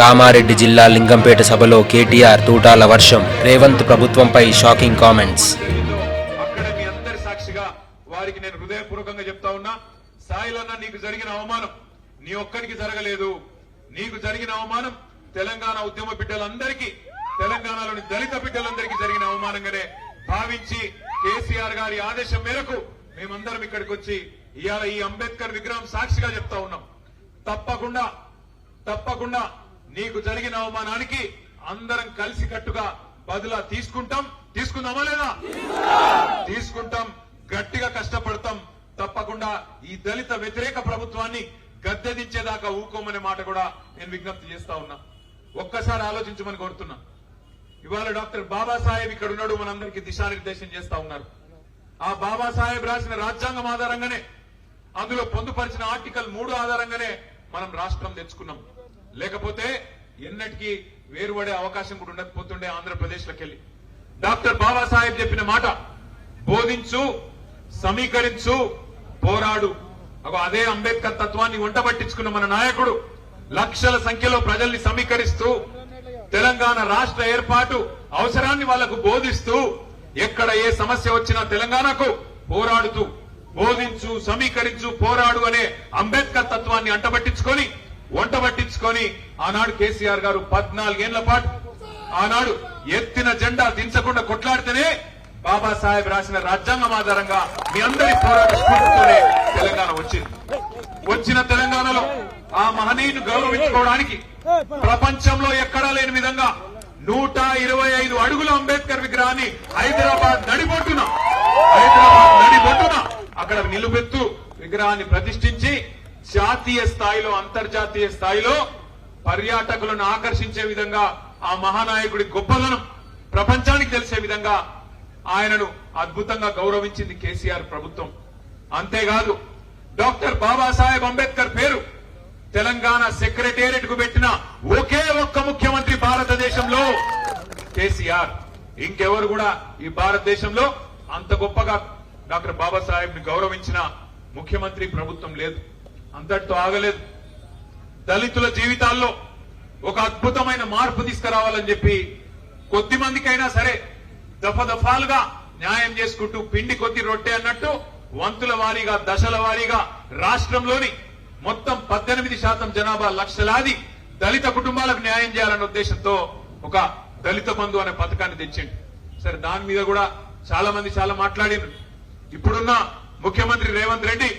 కామారెడ్డి జిల్లా లింగంపేట సభలో కేటీఆర్ తూటాల వర్షం. రేవంత్ ప్రభుత్వంపై షాకింగ్ కామెంట్స్. అక్కడ మీ అందరి సాక్షిగా వారికి నేను హృదయపూర్వకంగా చెప్తా ఉన్నా సాయిలన్న నీకు జరిగిన అవమానం నీ ఒక్కరికి జరగలేదు. నీకు జరిగిన అవమానం తెలంగాణ ఉద్యమ బిడ్డలందరికీ తెలంగాణలోని దళిత బిడ్డలందరికీ జరిగిన అవమానంగానే భావించి కేసీఆర్ గారి ఆదేశం మేరకు మేమందరం ఇక్కడికి వచ్చి ఇవాళ ఈ అంబేద్కర్ విగ్రహం సాక్షిగా చెప్తా ఉన్నాం. తప్పకుండా తప్పకుండా నీకు జరిగిన అవమానానికి అందరం కలిసి కట్టుగా బదులా తీసుకుంటాం. తీసుకుందామా లేదా? తీసుకుంటాం. గట్టిగా కష్టపడతాం. తప్పకుండా ఈ దళిత వ్యతిరేక ప్రభుత్వాన్ని గద్దెదించేదాకా ఊకోమనే మాట కూడా నేను విజ్ఞప్తి చేస్తా ఉన్నా. ఒక్కసారి ఆలోచించమని కోరుతున్నా. ఇవాళ డాక్టర్ బాబాసాహెబ్ ఇక్కడ ఉన్నాడు మనందరికీ దిశానిర్దేశం చేస్తా ఉన్నారు. ఆ బాబాసాహెబ్ రాసిన రాజ్యాంగం ఆధారంగానే అందులో పొందుపరిచిన ఆర్టికల్ మూడు ఆధారంగానే మనం రాష్ట్రం తెచ్చుకున్నాం. లేకపోతే ఎన్నటికీ వేరుపడే అవకాశం కూడా ఉండకపోతుండే ఆంధ్రప్రదేశ్ లోకెళ్ళి డాక్టర్ బాబాసాహెబ్ చెప్పిన మాట బోధించు సమీకరించు పోరాడు. అదే అంబేద్కర్ తత్వాన్ని వంట పట్టించుకున్న మన నాయకుడు లక్షల సంఖ్యలో ప్రజల్ని సమీకరిస్తూ తెలంగాణ రాష్ట్ర ఏర్పాటు అవసరాన్ని వాళ్ళకు బోధిస్తూ ఎక్కడ ఏ సమస్య వచ్చినా తెలంగాణకు పోరాడుతూ బోధించు సమీకరించు పోరాడు అనే అంబేద్కర్ తత్వాన్ని అంటబట్టించుకొని వంట పట్టించుకొని ఆనాడు కేసీఆర్ గారు పద్నాలుగేళ్ళ పాటు ఆనాడు ఎత్తిన జెండా దించకుండా కొట్లాడితేనే బాబాసాహెబ్ రాసిన రాజ్యాంగం ఆధారంగా మీ అందరి పోరాట స్ఫూర్తితోనే తెలంగాణ వచ్చింది. వచ్చిన తెలంగాణలో ఆ మహనీయుని గౌరవించుకోవడానికి ప్రపంచంలో ఎక్కడా లేని విధంగా నూట ఇరవై ఐదు అడుగుల అంబేద్కర్ విగ్రహాన్ని హైదరాబాద్ నడిబొట్టున హైదరాబాద్ నడిబొట్టున అక్కడ నిలుపెత్తు విగ్రహాన్ని ప్రతిష్ఠించి జాతీయ స్థాయిలో అంతర్జాతీయ స్థాయిలో పర్యాటకులను ఆకర్షించే విధంగా ఆ మహానాయకుడి గొప్పదనం ప్రపంచానికి తెలిసే విధంగా ఆయనను అద్భుతంగా గౌరవించింది కేసీఆర్ ప్రభుత్వం. అంతేకాదు డాక్టర్ బాబాసాహెబ్ అంబేద్కర్ పేరు తెలంగాణ సెక్రటేరియట్కు పెట్టిన ఒకే ఒక్క ముఖ్యమంత్రి భారతదేశంలో కేసీఆర్. ఇంకెవరు కూడా ఈ భారతదేశంలో అంత గొప్పగా డాక్టర్ బాబాసాహెబ్ని గౌరవించిన ముఖ్యమంత్రి ప్రభుత్వం లేదు. అంతటితో ఆగలేదు. దళితుల జీవితాల్లో ఒక అద్భుతమైన మార్పు తీసుకురావాలని చెప్పి కొద్ది మందికైనా సరే దఫ దఫాలుగా న్యాయం చేసుకుంటూ పిండి కొద్ది రొట్టె అన్నట్టు వంతుల వారీగా దశల వారీగా రాష్ట్రంలోని మొత్తం పద్దెనిమిది శాతం జనాభా లక్షలాది దళిత కుటుంబాలకు న్యాయం చేయాలన్న ఉద్దేశంతో ఒక దళిత బంధు అనే పథకాన్ని తెచ్చిండు. సరే దాని మీద కూడా చాలా మంది చాలా మాట్లాడిండ్రు ఇప్పుడున్న ముఖ్యమంత్రి రేవంత్ రెడ్డి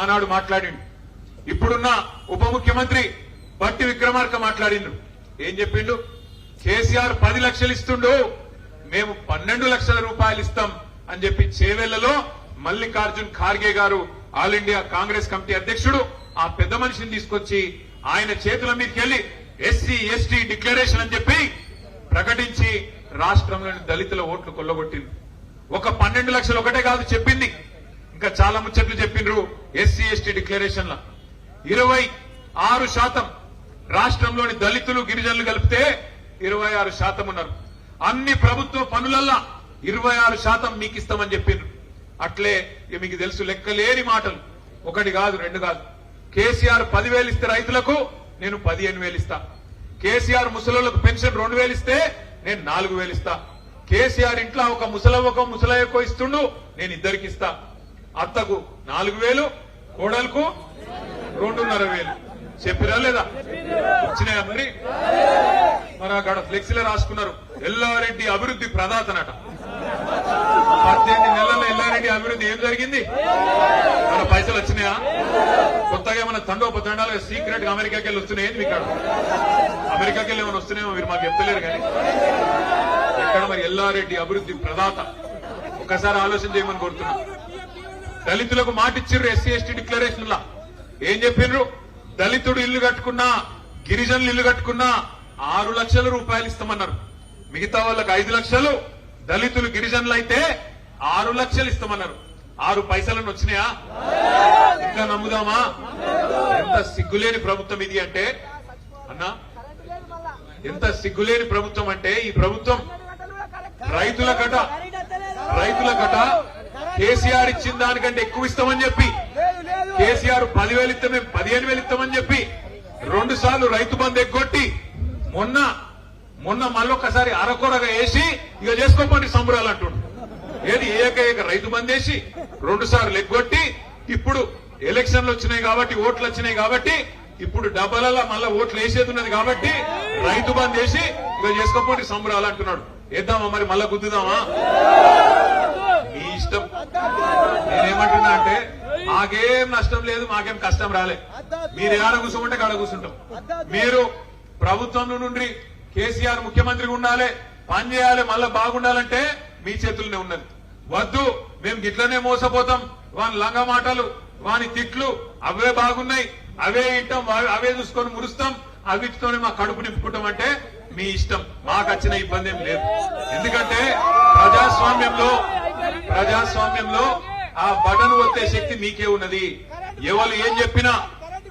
ఆనాడు మాట్లాడిండు. ఇప్పుడున్న ఉప ముఖ్యమంత్రి బట్టి విక్రమార్క మాట్లాడిండు ఏం చెప్పిండు? కేసీఆర్ పది లక్షలు ఇస్తుండు మేము పన్నెండు లక్షల రూపాయలు ఇస్తాం అని చెప్పి చేవెళ్ళలో మల్లికార్జున్ ఖార్గే గారు ఆల్ ఇండియా కాంగ్రెస్ కమిటీ అధ్యక్షుడు ఆ పెద్ద మనిషిని తీసుకొచ్చి ఆయన చేతుల మీదకి వెళ్ళి ఎస్సీ ఎస్టీ డిక్లరేషన్ అని చెప్పి ప్రకటించి రాష్ట్రంలోని దళితుల ఓట్లు కొల్లగొట్టింది ఒక పన్నెండు లక్షలు ఒకటే కాదు చెప్పింది. ఇంకా చాలా ముచ్చట్లు చెప్పిండ్రు ఎస్సీ ఎస్టీ డిక్లరేషన్ ఇరవై ఆరు శాతం రాష్ట్రంలోని దళితులు గిరిజనులు కలిపితే ఇరవై ఆరు శాతం ఉన్నారు. అన్ని ప్రభుత్వ పనులల్లా ఇరవై ఆరు శాతం మీకు ఇస్తామని చెప్పిండ్రు అట్లే మీకు తెలుసు లెక్కలేని మాటలు. ఒకటి కాదు రెండు కాదు. కేసీఆర్ పదివేలు ఇస్తే రైతులకు నేను పదిహేను వేలు ఇస్తా. కేసీఆర్ ముసలోళ్ళకు పెన్షన్ రెండు వేలు ఇస్తే నేను నాలుగు వేలు ఇస్తా. కేసీఆర్ ఇంట్లో ఒక ముసలవ్వకో ముసలయ్యకో ఇస్తుండు నేను ఇద్దరికి ఇస్తా. అత్తకు నాలుగు వేలు కోడలకు రెండున్నర వేలు. చెప్పిరా లేదా? వచ్చినాయా మరి? మరి అక్కడ ఫ్లెక్సీలో రాసుకున్నారు. ఎల్లారెడ్డి అభివృద్ధి ప్రదాతనట. పద్దెనిమిది నెలల ఎల్లారెడ్డి అభివృద్ధి ఏం జరిగింది? మన పైసలు వచ్చినాయా? కొత్తగా ఏమైనా తండోపతండాలుగా సీక్రెట్గా అమెరికాకి వెళ్ళి వస్తున్నాయి మీకు ఇక్కడ అమెరికాకి వెళ్ళి ఏమైనా వస్తున్నాయో మీరు మాకు చెప్తలేరు కానీ. ఎక్కడ మరి ఎల్లారెడ్డి అభివృద్ధి ప్రదాత? ఒక్కసారి ఆలోచన చేయమని కోరుతున్నా. దళితులకు మాటిచ్చిర్రు ఎస్సీ ఎస్టీ డిక్లరేషన్ లా ఏం చెప్పిండ్రు దళితుడు ఇల్లు కట్టుకున్నా గిరిజనులు ఇల్లు కట్టుకున్నా ఆరు లక్షల రూపాయలు ఇస్తామన్నారు. మిగతా వాళ్ళకి ఐదు లక్షలు దళితులు గిరిజనులు అయితే ఆరు లక్షలు ఇస్తామన్నారు. ఆరు పైసలను వచ్చినాయా? ఇంకా నమ్ముదామా? ఎంత సిగ్గులేని ప్రభుత్వం ఇది అంటే అన్నా ఎంత సిగ్గులేని ప్రభుత్వం అంటే ఈ ప్రభుత్వం రైతుల కట రైతుల కట కేసీఆర్ ఇచ్చిన దానికంటే ఎక్కువ ఇస్తామని చెప్పి కేసీఆర్ పదివేలు ఇస్తే మేము పదిహేను వేలు ఇస్తామని చెప్పి రెండు సార్లు రైతు బంధు ఎగ్గొట్టి మొన్న మొన్న మళ్ళొక్కసారి అరకొరగా వేసి ఇక చేసుకోమండి సంబరాలు అంటుండు. ఏది ఏకైక రైతు బందేసి రెండు సార్లు ఎగ్గొట్టి ఇప్పుడు ఎలక్షన్లు వచ్చినాయి కాబట్టి ఓట్లు వచ్చినాయి కాబట్టి ఇప్పుడు డబ్బలలో మళ్ళా ఓట్లు వేసేది ఉన్నది కాబట్టి రైతు బంద్ చేసి ఇక చేసుకోకపోతే సంబరాలు అంటున్నాడు. వేద్దామా మరి? మళ్ళా గుద్దుదామా? మీ ఇష్టం. నేనేమంటున్నా అంటే మాకేం నష్టం లేదు మాకేం కష్టం రాలే. మీరు ఎక్కడ కూర్చోమంటే కాడ కూర్చుంటాం. మీరు ప్రభుత్వంలో నుండి కేసీఆర్ ముఖ్యమంత్రిగా ఉండాలి పని చేయాలి మళ్ళా బాగుండాలంటే మీ చేతుల్లోనే ఉన్నది. వద్దు మేము గిట్లనే మోసపోతాం. వాని లంగ మాటలు వాని తిట్లు అవే బాగున్నాయి. అవే ఇంటాం అవే చూసుకొని మురుస్తాం అవిటితోనే మా కడుపు నింపుకుంటాం అంటే మీ ఇష్టం. మాకు వచ్చిన ఇబ్బంది ఏం లేదు. ఎందుకంటే ప్రజాస్వామ్యంలో ప్రజాస్వామ్యంలో ఆ బటన్ ఒత్తే శక్తి మీకే ఉన్నది. ఎవరు ఏం చెప్పినా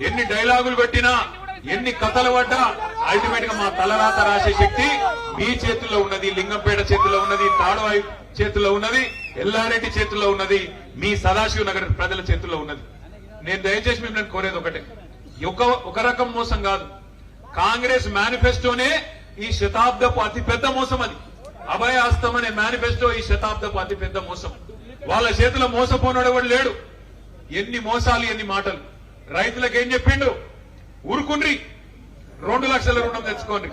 ఎన్ని డైలాగులు పెట్టినా ఎన్ని కథలు పడ్డా అల్టిమేట్గా మా తలరాత రాసే శక్తి మీ చేతుల్లో ఉన్నది లింగంపేట చేతుల్లో ఉన్నది తాడవాయి చేతుల్లో ఉన్నది ఎల్లారెడ్డి చేతుల్లో ఉన్నది మీ సదాశివ నగర్ ప్రజల చేతుల్లో ఉన్నది. నేను దయచేసి మిమ్మల్ని కోరేది ఒకటే. ఒక ఒక రకం మోసం కాదు. కాంగ్రెస్ మేనిఫెస్టోనే ఈ శతాబ్దపు అతిపెద్ద మోసం అది. అభయ హస్తం అనే మేనిఫెస్టో ఈ శతాబ్దపు అతిపెద్ద మోసం. వాళ్ళ చేతిలో మోసపోనాడు కూడా లేడు. ఎన్ని మోసాలు ఎన్ని మాటలు. రైతులకు ఏం చెప్పిండు? ఊరుకుండ్రి. రెండు లక్షల రుణం తెచ్చుకోండి.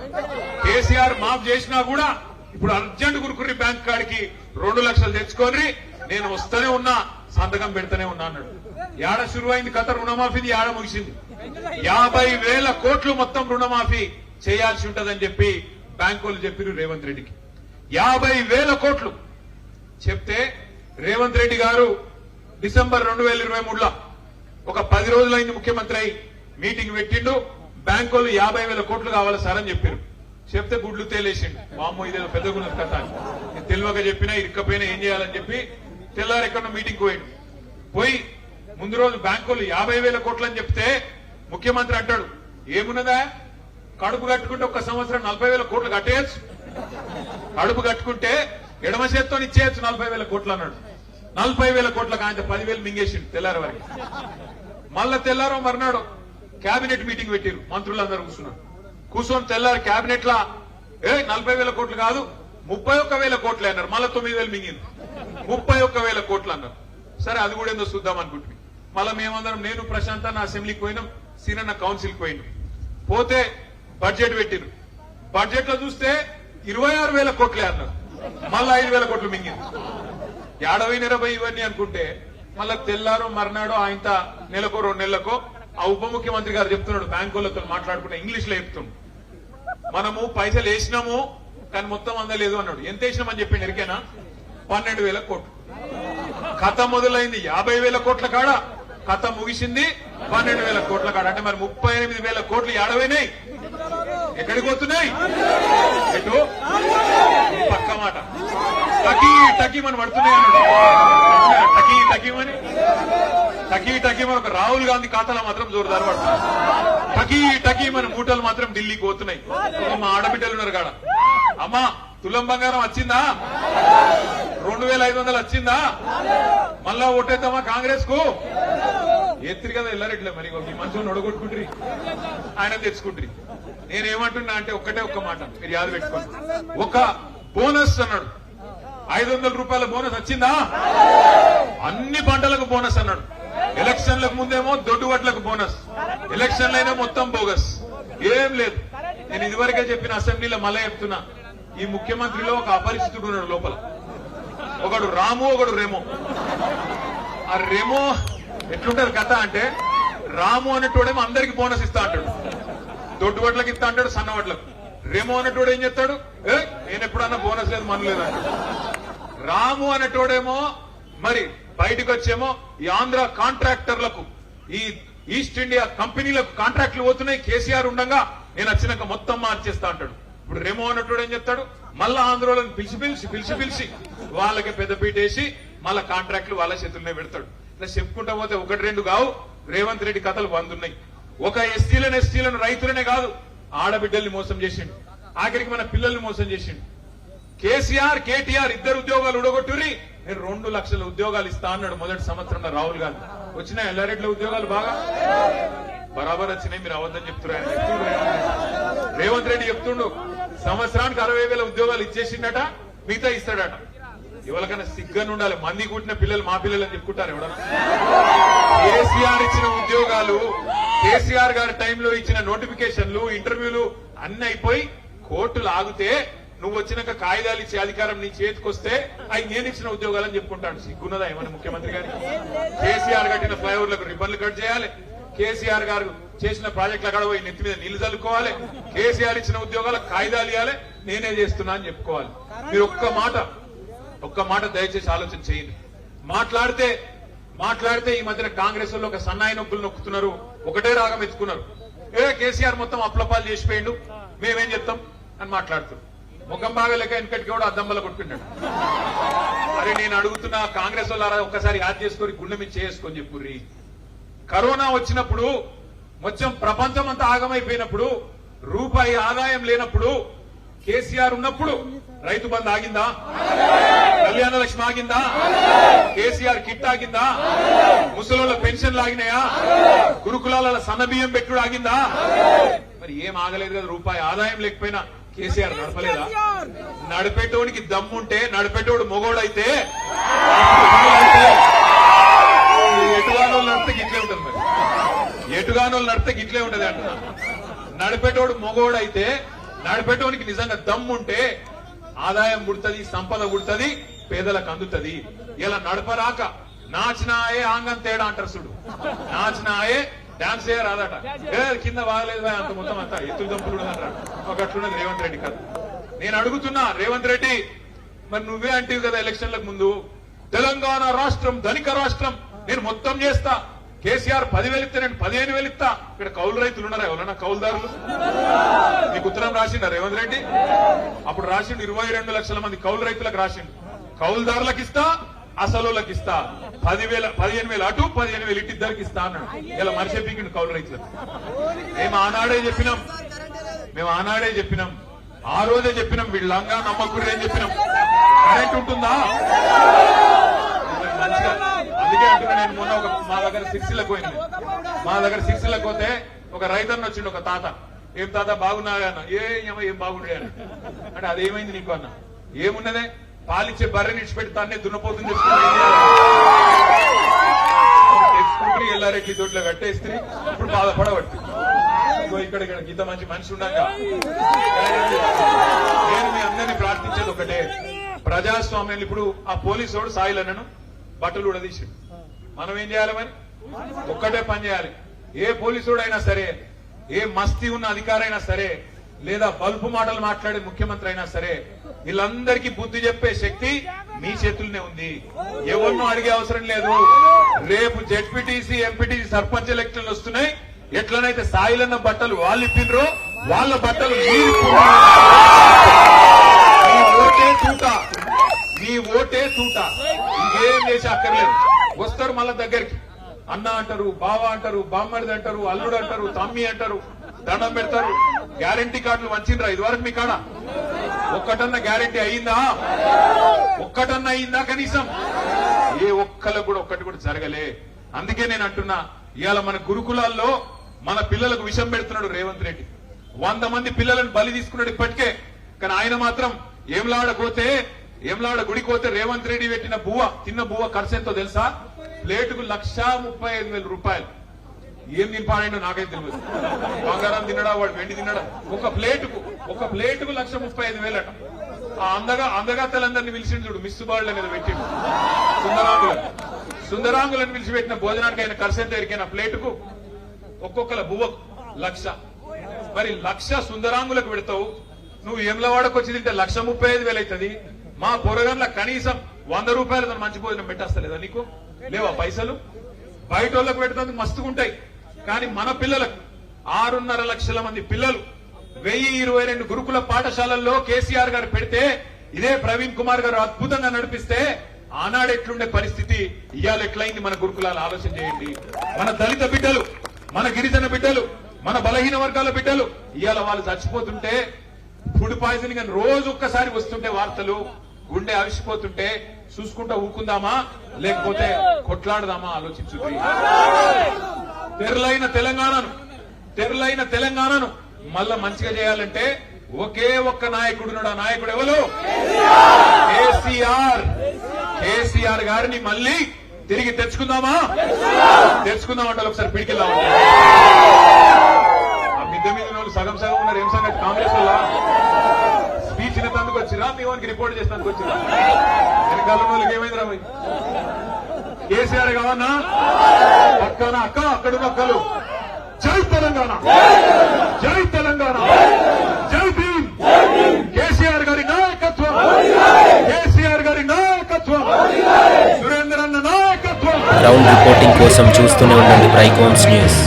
కేసీఆర్ మాఫ్ చేసినా కూడా ఇప్పుడు అర్జెంట్ గురుకుర్రి బ్యాంక్ కాడికి రెండు లక్షలు తెచ్చుకోండి నేను వస్తూనే ఉన్నా సంతకం పెడుతూనే ఉన్నా అన్నాడు. యాడ శురువైంది కథ రుణమాఫీది యాడ ముగిసింది? యాభై వేల కోట్లు మొత్తం రుణమాఫీ చేయాల్సి ఉంటదని చెప్పి బ్యాంకులు చెప్పిరు రేవంత్ రెడ్డికి. యాభై వేల కోట్లు. చెప్తే రేవంత్ రెడ్డి గారు డిసెంబర్ రెండు వేల ఇరవై మూడులో ఒక పది రోజులైంది ముఖ్యమంత్రి అయి మీటింగ్ పెట్టిండు. బ్యాంకులు యాభై వేల కోట్లు కావాలి సార్ అని చెప్పారు చెప్తే గుడ్లు తేలేసిండు. మామూలు ఇదేదో పెద్ద గుణ కథ తెలివక చెప్పినా ఇరుక్కపోయినా ఏం చేయాలని చెప్పి తెల్లారు మీటింగ్ పోయిండు. పోయి ముందు రోజు బ్యాంకులు యాభై వేల కోట్లు అని చెప్తే ముఖ్యమంత్రి అంటాడు ఏమున్నదా? కడుపు కట్టుకుంటే ఒక సంవత్సరం నలభై వేల కోట్లు కట్టేయచ్చు. కడుపు కట్టుకుంటే ఎడమ చేత్తో ఇచ్చేయచ్చు నలభై వేల కోట్లు అన్నాడు. నలభై వేల కోట్లకు ఆయన పదివేలు మింగేసిండు తెల్లారి వరకు. మళ్ళా తెల్లారో మర్నాడు కేబినెట్ మీటింగ్ పెట్టారు మంత్రులందరూ కూర్చున్నారు. కూర్చొని తెల్లారి కేబినెట్ లా ఏ నలభై వేల కోట్లు కాదు ముప్పై ఒక్క వేల కోట్లే అన్నారు. మళ్ళా తొమ్మిది వేలు మింగింది. ముప్పై ఒక్క వేల కోట్లు అన్నారు. సరే అది కూడా ఏందో చూద్దాం అనుకుంటున్నాను మళ్ళీ మేమందరం నేను ప్రశాంత్ అన్న అసెంబ్లీకి పోయినాం సీనన్న కౌన్సిల్కి పోయినాం. పోతే బడ్జెట్ పెట్టిరు. బడ్జెట్లో చూస్తే ఇరవై ఆరు వేల కోట్లే అన్నారు. మళ్ళా ఐదు వేల కోట్లు మింగింది. ఏడవై ఇరవై ఇవన్నీ అనుకుంటే మళ్ళా తెల్లారో మర్నాడో ఆయన నెలకో రెండు నెలలకో ఆ ఉప ముఖ్యమంత్రి గారు చెప్తున్నాడు బ్యాంకులతో మాట్లాడుకుంటే ఇంగ్లీష్లో చెప్తుండు. మనము పైసలు వేసినాము కానీ మొత్తం అందలేదు అన్నాడు. ఎంత వేసినామని చెప్పిండు ఎరికేనా? పన్నెండు వేల కోట్లు. కథ మొదలైంది. యాభై వేల కోట్ల కాడ కథ ముగిసింది. పన్నెండు వేల కోట్ల కాడ. అంటే మరి ముప్పై ఎనిమిది వేల కోట్లు ఏడవైనాయి. ఎక్కడికి పోతున్నాయి? ఎటు? పక్క మాట. టకీ టకీ మనం పడుతున్నాయి అన్నాడు. టకీ టకీమని టకీ టకీమని ఒక రాహుల్ గాంధీ ఖాతాలో మాత్రం జోరుదారు పడుతుంది టకీ టకీ మన మూటలు మాత్రం ఢిల్లీకి పోతున్నాయి. మా ఆడబిడ్డలు ఉన్నారు కాడ. అమ్మా తులం బంగారం వచ్చిందా? రెండు వేల ఐదు వందలు వచ్చిందా? మళ్ళా ఓటేద్దామా కాంగ్రెస్కు ఎత్తిరి కదా వెళ్ళారట్లే మరి? ఈ మంచం నొడగొట్టుకుంటారు ఆయన తెచ్చుకుంటారు నేనేమంటున్నా అంటే ఒక్కటే ఒక్క మాట. మీరు యాద పెట్టుకోండి. ఒక బోనస్ అన్నాడు. ఐదు వందల రూపాయల బోనస్ వచ్చిందా? అన్ని పంటలకు బోనస్ అన్నాడు. ఎలక్షన్లకు ముందేమో దొడ్డు వడ్లకు బోనస్. ఎలక్షన్లైనా మొత్తం బోగస్. ఏం లేదు. నేను ఇదివరకే చెప్పిన అసెంబ్లీలో మళ్ళీ చెప్తున్నా. ఈ ముఖ్యమంత్రిలో ఒక అపరిచితుడు ఉన్నాడు లోపల. ఒకడు రాము ఒకడు రేమో. ఆ రేమో ఎట్లుంటది కథ అంటే రాము అనేటోడేమో అందరికి బోనస్ ఇస్తా అంటాడు. దొడ్డు వడ్లకు ఇస్తా అంటాడు సన్న వడ్లకు. రేమో అనేటోడు ఏం చెప్తాడు ఏ నేను ఎప్పుడన్నా బోనస్ లేదు మనలేదు రాము అనేటోడేమో మరి బయటకు వచ్చేమో ఈ ఆంధ్ర కాంట్రాక్టర్లకు ఈ ఈస్ట్ ఇండియా కంపెనీలకు కాంట్రాక్ట్లు పోతున్నాయి కేసీఆర్ ఉండగా నేను వచ్చినాక మొత్తం మార్చేస్తా అంటాడు. ఇప్పుడు రేమో అన్నట్టు ఏం చెప్తాడు మళ్ళా ఆంధ్రోలను పిలిచి పిలిచి పిలిచి పిలిచి వాళ్ళకి పెద్దపీట వేసి మళ్ళా కాంట్రాక్ట్లు వాళ్ళ చేతుల్లోనే పెడతాడు. ఇట్లా చెప్పుకుంటా పోతే ఒకటి రెండు కావు. రేవంత్ రెడ్డి కథలు వందున్నాయి. ఒక ఎస్టీలను ఎస్టీలను రైతులనే కాదు ఆడబిడ్డల్ని మోసం చేసిండు. ఆఖరికి మన పిల్లల్ని మోసం చేసిండు. కేసీఆర్ కేటీఆర్ ఇద్దరు ఉద్యోగాలు ఉడగొట్టుని నేను రెండు లక్షల ఉద్యోగాలు ఇస్తా అన్నాడు మొదటి సంవత్సరంలో రాహుల్ గాంధీ. వచ్చిన ఎల్లారెడ్ల ఉద్యోగాలు బాగా? బరాబర్ వచ్చినాయి మీరు అవద్దని చెప్తున్నారు. రేవంత్ రెడ్డి చెప్తుండు సంవత్సరానికి అరవై వేల ఉద్యోగాలు ఇచ్చేసిండట మిగతా ఇస్తాడట. ఎవరికైనా సిగ్గని ఉండాలి. మంది కుట్టిన పిల్లలు మా పిల్లలు అని చెప్పుకుంటారు ఎవడన్నా కేసీఆర్ ఇచ్చిన ఉద్యోగాలు కేసీఆర్ గారి టైంలో ఇచ్చిన నోటిఫికేషన్లు ఇంటర్వ్యూలు అన్ని అయిపోయి కోర్టులు ఆగితే నువ్వు వచ్చినాక కాయిదాలు ఇచ్చే అధికారం నీ చేతికొస్తే అవి నేను ఇచ్చిన ఉద్యోగాలు అని చెప్పుకుంటాడు. సిగ్గున్నదా ఏమన్నా ముఖ్యమంత్రి గారికి కేసీఆర్ కట్టిన ఫ్లైఓవర్లకు రిబ్బన్లు కట్ చేయాలి. కేసీఆర్ గారు చేసిన ప్రాజెక్టుల కాడ పోయి నెత్తి మీద నీళ్ళు చల్లుకోవాలి. కేసీఆర్ ఇచ్చిన ఉద్యోగాలకు కాయిదాలు ఇవ్వాలి నేనే చేస్తున్నా అని చెప్పుకోవాలి. మీరు ఒక్క మాట ఒక్క మాట దయచేసి ఆలోచన చేయండి. మాట్లాడితే మాట్లాడితే ఈ మధ్యన కాంగ్రెస్ వాళ్ళు ఒక సన్నాయి నొప్పులు నొక్కుతున్నారు. ఒకటే రాగం ఎత్తుకున్నారు. ఏ కేసీఆర్ మొత్తం అప్లపాలు చేసిపోయిండు. మేమేం చెప్తాం? అని మాట్లాడుతున్నారు. ముఖం బాగా లెక్క వెనకటికి కూడా అద్దంబల కొట్టుకున్నాడు అరే నేను అడుగుతున్నా కాంగ్రెస్ వాళ్ళారా ఒక్కసారి యాద్ చేసుకొని గుండె మీద చేసుకొని చెప్పుర్రి. కరోనా వచ్చినప్పుడు మొత్తం ప్రపంచం అంతా ఆగమైపోయినప్పుడు రూపాయి ఆదాయం లేనప్పుడు కేసీఆర్ ఉన్నప్పుడు రైతు బంద్ ఆగిందా? కళ్యాణ లక్ష్మి ఆగిందా? కేసీఆర్ కిట్ ఆగిందా? ముసలోళ్ళ పెన్షన్లు ఆగినాయా? గురుకులాల సన్నబియ్యం పెట్టుడు ఆగిందా? మరి ఏం ఆగలేదు కదా రూపాయి ఆదాయం లేకపోయినా కేసీఆర్ నడపలేదా? నడిపేటోడికి దమ్ముంటే నడిపేటోడు మొగోడైతే ఎటుగానోళ్ళు నడితే గిట్లే ఉంటుంది మరి. ఎటుగానో నడితే గిట్లే ఉంటది అంటున్నా. నడిపేటోడు మొగోడైతే నడిపేటోనికి నిజంగా దమ్ముంటే ఆదాయం పుడుతుంది సంపద పుడుతుంది పేదలకు అందుతుంది. ఇలా నడపరాక నాచినాయే ఆంగం తేడా అంటారు చూడు. నాచినాయే డాన్స్ చేయరాదట. రాదట కింద బాగలేదు అంత మొత్తం అంతా. ఎత్తులు దంపులు అంటారు. ఒకట్లున్నది రేవంత్ రెడ్డి కాదు. నేను అడుగుతున్నా రేవంత్ రెడ్డి మరి నువ్వే అంటివి కదా ఎలక్షన్లకు ముందు. తెలంగాణ రాష్ట్రం ధనిక రాష్ట్రం. నేను మొత్తం చేస్తా. కేసీఆర్ పదివేలు ఇస్తే నేను పదిహేను వేలు ఇస్తా. ఇక్కడ కౌలు రైతులు ఉన్నారా? ఎవరన్నా కౌలుదారులు? మీకు ఉత్తరం రాసిండ రేవంత్ రెడ్డి? అప్పుడు రాసిండు ఇరవై రెండు లక్షల మంది కౌలు రైతులకు రాసిండు. కౌలుదారులకు ఇస్తా అసలులకు ఇస్తా. పదివేల పదిహేను వేలు అటు పదిహేను వేలు ఇటు ఇద్దరికి ఇస్తా అన్నాడు. ఇలా మనిషి పీకిండు కౌలు రైతులకు. మేము ఆనాడే చెప్పినాం. మేము ఆనాడే చెప్పినాం. ఆ రోజే చెప్పినాం. వీళ్ళంగా నమ్మకూడదు అని చెప్పినాం. కరెంట్ ఉంటుందా? మంచిగా అందుకే అంటున్నా నేను మొన్న ఒక మా దగ్గర సిరిసిల్లకు పోయింది. మా దగ్గర సిరిసిల్లకు పోతే ఒక రైతన్న వచ్చిండు ఒక తాత. ఏం తాత బాగున్నాయా అన్న. ఏ ఏమో ఏం బాగుండే అంటే అదేమైంది నీకు అన్న? ఏమున్నదే? పాలిచ్చే బర్రెని ఇచ్చిపెట్టి తానే దున్నపోతుంది తెచ్చుకుంటే ఎల్లారెడ్డి దొడ్లో కట్టేస్తే ఇప్పుడు బాధపడబట్టి ఇక్కడ ఇక్కడ గీత మంచి మనిషి ఉండగా. నేను మీ అందరినీ ప్రార్థించేది ఒకటే. ప్రజాస్వామ్యం ఇప్పుడు ఆ పోలీసు వాడు సాయిలన్నను బట్టలు ఉడదీసిండు మనం ఏం చేయాలి మరి? ఒక్కటే పని చేయాలి. ఏ పోలీసుడైనా అయినా సరే ఏ మస్తీ ఉన్న అధికారైనా సరే లేదా బల్బు మాటలు మాట్లాడే ముఖ్యమంత్రి అయినా సరే వీళ్ళందరికీ బుద్ధి చెప్పే శక్తి మీ చేతుల్లోనే ఉంది. ఎవరినో అడిగే అవసరం లేదు. రేపు జెడ్పీటీసీ ఎంపీటీసీ సర్పంచ్ ఎలక్షన్లు వస్తున్నాయి. ఎట్లనైతే సాయిలన్న బట్టలు వాళ్ళు ఇప్పినరో వాళ్ళ బట్టలు మీ ఓటే తూట. మీ ఓటే తూట. ఇంకేం చేసి అక్కర్లేదు. వస్తారు దగ్గరికి. అన్న అంటారు బావ అంటారు బామ్మడిది అంటారు అల్లుడు అంటారు తమ్మి అంటారు దండం పెడతారు. గ్యారంటీ కార్డులు వంచిండ్రా ఇదివరకు మీ కాడ? ఒక్కటన్నా గ్యారంటీ అయిందా? ఒక్కటన్నా అయిందా కనీసం? ఏ ఒక్కలకు కూడా ఒక్కటి కూడా జరగలే. అందుకే నేను అంటున్నా ఇవాళ మన గురుకులాల్లో మన పిల్లలకు విషం పెడుతున్నాడు రేవంత్ రెడ్డి. వంద మంది పిల్లలను బలి తీసుకున్నాడు ఇప్పటికే. కానీ ఆయన మాత్రం ఏంలాడపోతే ఏంలాడ గుడికి పోతే రేవంత్ రెడ్డి పెట్టిన బువ్వ చిన్న బువ్వ ఖర్చు ఎంతో తెలుసా? ప్లేటుకు లక్షా ముప్పై ఐదు వేల రూపాయలు. ఏం తింపాడంటే నాకైతే తెలియదు బంగారం తినడా వాడు వెండి తినడా ఒక ప్లేటుకు ఒక ప్లేటుకు లక్ష ముప్పై ఐదు వేలట. ఆ అందగా అందగాతలందరినీ పిలిచిండు చూడు మిస్సు బాళ్ళు మీద పెట్టిండు. సుందరాంగులను. సుందరాంగులను పిలిచి పెట్టిన భోజనానికి ఆయన ఖర్చు ఎంత ఎరికైన ప్లేటుకు ఒక్కొక్కల బువ్వకు లక్ష. మరి లక్ష సుందరాంగులకు పెడతావు? నువ్వు ఎమ్లవాడకు వచ్చి తింటే లక్ష ముప్పై ఐదు వేలు అవుతుంది మా పొరగన్ల కనీసం వంద రూపాయలతో మంచి భోజనం పెట్టేస్తలేదా నీకు? లేవా పైసలు? బయట వాళ్ళకు మస్తుగా మస్తుగుంటాయి కానీ మన పిల్లలకు ఆరున్నర లక్షల మంది పిల్లలు వెయ్యి ఇరవై రెండు గురుకుల పాఠశాలల్లో కేసీఆర్ గారు పెడితే ఇదే ప్రవీణ్ కుమార్ గారు అద్భుతంగా నడిపిస్తే ఆనాడు ఎట్లుండే పరిస్థితి? ఇవాళ ఎట్లయింది మన గురుకులాలు? ఆలోచన చేయండి. మన దళిత బిడ్డలు మన గిరిజన బిడ్డలు మన బలహీన వర్గాల బిడ్డలు ఇవాళ వాళ్ళు చచ్చిపోతుంటే ఫుడ్ పాయిజనింగ్ అని రోజు ఒక్కసారి వస్తుంటే వార్తలు గుండె అవిసిపోతుంటే చూసుకుంటా ఊకుందామా లేకపోతే కొట్లాడదామా? ఆలోచించు తెరలైన తెలంగాణను తెరలైన తెలంగాణను మళ్ళా మంచిగా చేయాలంటే ఒకే ఒక్క నాయకుడు ఆ నాయకుడు ఎవరు? కేసీఆర్. కేసీఆర్ గారిని మళ్ళీ తిరిగి తెచ్చుకుందామా? తెచ్చుకుందామంటే ఒకసారి పిడికిల్లామా ఆ మిద్దె మీద సగం సగం ఉన్నారు. ఏం సంగతి? కాంగ్రెస్ వల్ల ఇన్నందుకు మీ వానికి రిపోర్ట్ చేసినందుకు వచ్చిరా వెనకాల ఏమైంది వాళ్ళకి ఏమైందిరా కేసీఆర్ కావన్నా పక్కన అక్క అక్కడున్న అక్కలు. జై తెలంగాణ. జై తెలంగాణ. జై భీమ్. కేసీఆర్ గారి నాయకత్వం. కేసీఆర్ గారి నాయకత్వం. సురేంద్ర అన్న నాయకత్వం. గ్రౌండ్ రిపోర్టింగ్ కోసం చూస్తూనే ఉండండి బ్రైకోన్స్ న్యూస్